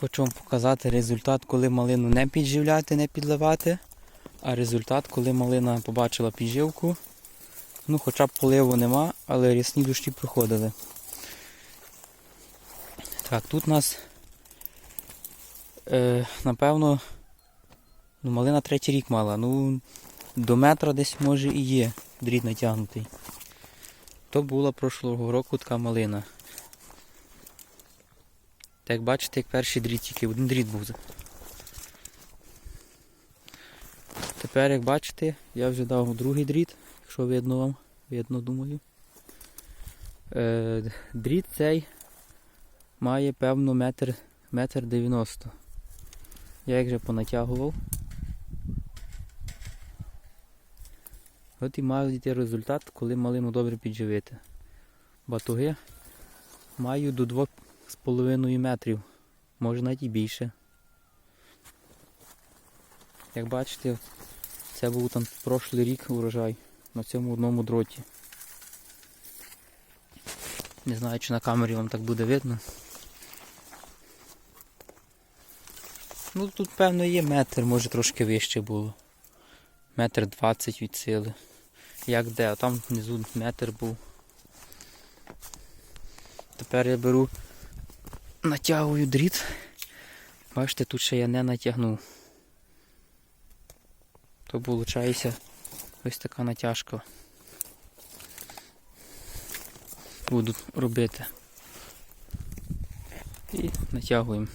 Хочу вам показати результат, коли малину не підживляти, не підливати. А результат, коли малина побачила підживку. Ну, хоча б поливу нема, але рясні дощі проходили. Так, тут у нас, е, напевно, ну, малина третій рік мала. Ну, до метра десь може і є дріт натягнутий. То була прошлого року така малина. Так як бачите, як перший дріт тільки один дріт був. Тепер, як бачите, я вже дав другий дріт, якщо видно вам, видно, думаю. Е, дріт цей має певно метр, метр 90. Я їх вже понатягував. От і маю йти результат, коли малину добре підживити. Батуги маю до 2,5 метрів, може навіть і більше. Як бачите, це був там прошлий рік урожай на цьому одному дроті. Не знаю, чи на камері вам так буде видно. Ну тут певно є метр, може трошки вище було. Метр двадцять від сили. Як де, а там внизу метр був. Тепер я беру, натягую дріт. Бачите, тут ще я не натягнув. То виходить ось така натяжка. Буду робити. І натягуємо.